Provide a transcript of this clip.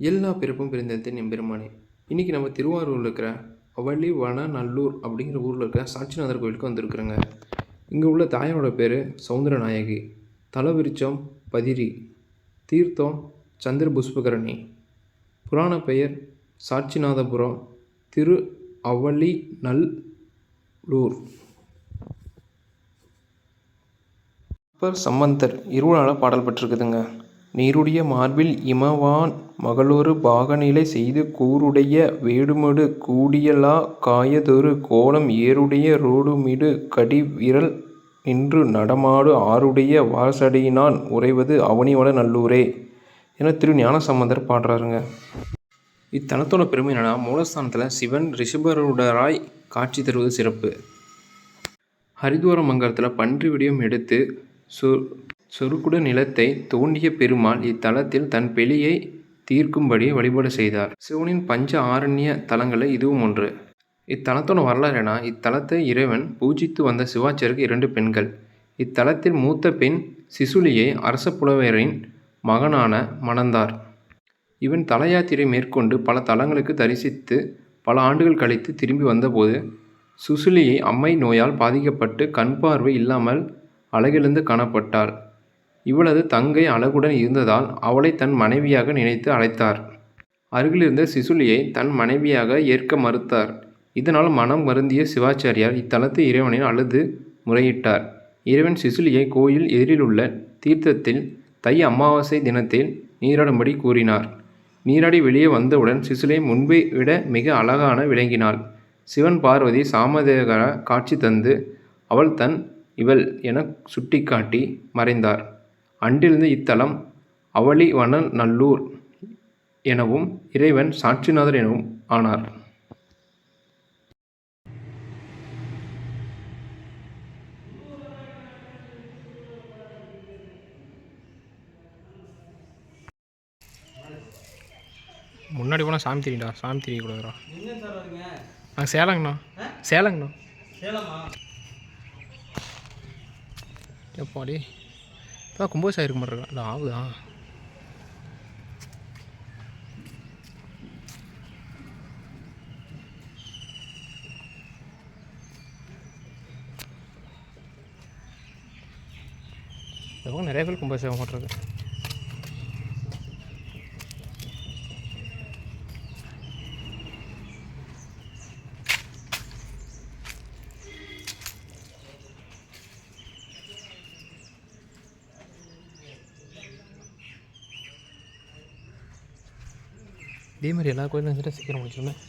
எல்லா பிறப்பும் பிறந்தது எம்பெருமானே. இன்றைக்கி நம்ம திருவாரூரில் இருக்கிற அவளி வன நல்லூர் அப்படிங்கிற ஊரில் இருக்கிற சாட்சிநாதர் கோயிலுக்கு வந்திருக்குறோங்க. இங்கே உள்ள தாயோட பேர் சவுந்தரநாயகி. தலவிருச்சம் பதிரி. தீர்த்தம் சந்திர புஷ்பகரணி புராண பெயர் சாட்சிநாதபுரம். திரு அவளி நல்லூர். அப்பர் சம்பந்தர். இருவரால் பாடல் பெற்றிருக்குதுங்க. நீருடைய மார்பில் இமவான் மகளொரு பாகநிலை செய்து கூருடைய வேடுமடு கூடியலா காயதொரு கோலம் ஏருடைய ரோடுமிடு கடிவிரல் நின்று நடமாடு ஆருடைய வாசடியினான் உறைவது அவனிவட நல்லூரே என திரு ஞானசம்பந்தர் பாடுறாருங்க. இத்தலத்தோட பெருமை என்னென்னா மூலஸ்தானத்தில் சிவன் ரிஷபருடராய் காட்சி தருவது சிறப்பு. ஹரித்வார மங்கலத்தில் பன்றி விடியம் எடுத்து சொ சொருக்குட நிலத்தை தோண்டிய பெருமாள் இத்தலத்தில் தன் பெளியை தீர்க்கும்படி வழிபாடு செய்தார். சிவனின் பஞ்ச ஆரண்ய தலங்களில் இதுவும் ஒன்று. இத்தலத்தோட வரலாறு என இத்தலத்தை இறைவன் பூஜித்து வந்த சிவாச்சருக்கு இரண்டு பெண்கள். இத்தலத்தில் மூத்த பெண் சிசுலியை அரச புலவரின் மகனான மணந்தார். இவன் தல யாத்திரை மேற்கொண்டு பல தலங்களுக்கு தரிசித்து பல ஆண்டுகள் கழித்து திரும்பி வந்தபோது சுசுலியை அம்மை நோயால் பாதிக்கப்பட்டு கண் பார்வை இல்லாமல் அழகிழந்து காணப்பட்டாள் இவளது தங்கை அழகுடன் இருந்ததால் அவளை தன் மனைவியாக நினைத்து அழைத்தார். அருகிலிருந்த சிசுலியை தன் மனைவியாக ஏற்க மறுத்தார். இதனால் மனம் வருந்திய சிவாச்சாரியார் இத்தலத்து இறைவனை அழுது முறையிட்டார். இறைவன் சிசுலியை கோயில் எதிரிலுள்ள தீர்த்தத்தில் தை அமாவாசை தினத்தில் நீராடும்படி கூறினார். நீராடி வெளியே வந்தவுடன் சிசுலை முன்பை விட மிக அழகான விளங்கினாள். சிவன் பார்வதி சாமதேகர காட்சி தந்து அவள் தன் இவள் என சுட்டிக்காட்டி மறைந்தார். அன்றிலிருந்து இத்தலம் அவளி வன நல்லூர் எனவும் இறைவன் சாட்சிநாதர் எனவும் ஆனார். முன்னாடி போனால் சாமி தெரியும்டா சாமி சார் வரீங்க? நாங்கள் சேலங்கண்ணா. சேலங்கண்ணா. சேலமா? எப்பாடி? இப்போ கும்போசாக இருக்க மாட்டேங்க இல்லை ஆகுதா இப்போ நிறைய பேர் கும்போஸ் ஆக மாட்டேருக்கு இதே மாதிரி எல்லா கோயிலும் வந்துட்டு சீக்கிரம் முடிச்சிருந்தேன்